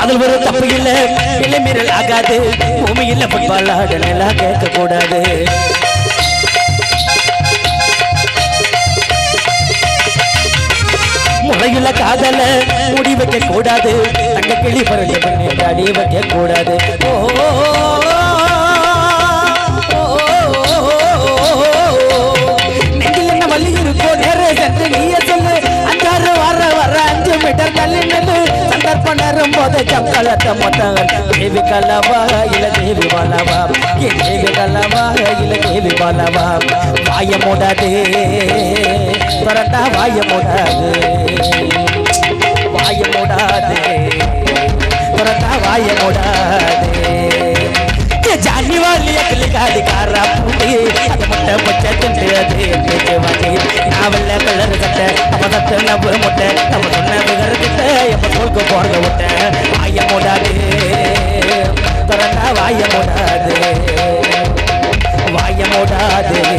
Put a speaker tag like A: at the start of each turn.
A: காதல் வர தப்பு இல்ல. இல்லை மீறல் ஆகாது. பூமியில் ஃபுட்பால் ஆடல் எல்லாம் கேட்க கூடாது. முறையுள்ள காதல முடி வைக்க கூடாது. தங்க கிளி பரஞ்ச பண்ணி அடி வைக்க கூடாது. ஓ. கற்பனரும் போது சம்பளத்தை மொத்தம் தேவி கல்லவாக இல தேவி பாலவா தேவி கல்லவாக இல தேவி பாலவா வாய மூடாது பரட்டா வாய மூடாது வாய மூடாது பரட்டா வாய மூடாது ಜಾನಿ ವಾಲಿ ಅಗಲಿ ಗಾಡಿ ಕಾರ ಪುಂಡಿ ಅದ ಮುಟ್ಟ ಮುಟ್ಟ ತಿಂಡಿ ಅದೇ ಬೇಕೆ ವಾಟಿ ನಾವೆಲ್ಲ ಕಳ್ಳರ ಕಟ್ಟೆ ಅವದತ್ತ ನಾವು ಮುಟ್ಟೆ வாயமுடாது. வாயமுடாது.